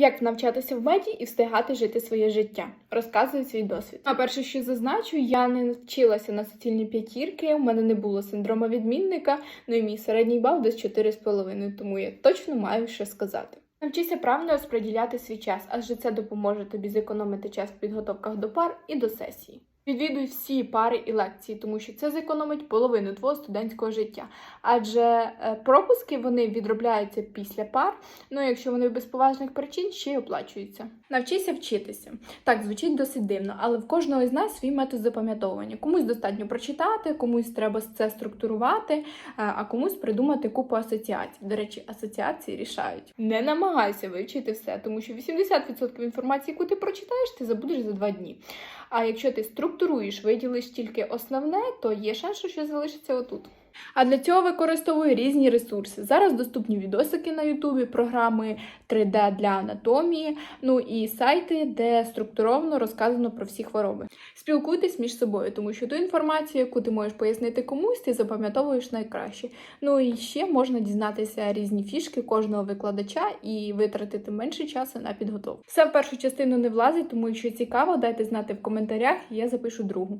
Як навчатися в меді і встигати жити своє життя, розказую свій досвід. А перше, що зазначу, я не вчилася на суцільні п'ятірки, у мене не було синдрома відмінника, ну і мій середній бал десь 4,5, тому я точно маю що сказати. Навчися правильно розподіляти свій час, адже це допоможе тобі зекономити час в підготовках до пар і до сесії. Відвідуй всі пари і лекції, тому що це зекономить половину твого студентського життя. Адже е, пропуски вони відробляються після пар, ну якщо вони без поважних причин ще й оплачуються. Навчися вчитися. Так, звучить досить дивно, але в кожного із нас свій метод запам'ятовування. Комусь достатньо прочитати, комусь треба це структурувати, е, а комусь придумати купу асоціацій. До речі, асоціації рішають. Не намагайся вивчити все, тому що 80% інформації, яку ти прочитаєш, ти забудеш за два дні. А якщо ти структуруєш, виділиш тільки основне, то є шанс, що залишиться отут. А для цього використовую різні ресурси. Зараз доступні відосики на Ютубі, програми 3D для анатомії, ну і сайти, де структуровано розказано про всі хвороби. Спілкуйтесь між собою, тому що ту інформацію, яку ти можеш пояснити комусь, ти запам'ятовуєш найкраще. Ну і ще можна дізнатися різні фішки кожного викладача і витратити менше часу на підготовку. Все в першу частину не влазить, тому якщо цікаво, дайте знати в коментарях, я запишу другу.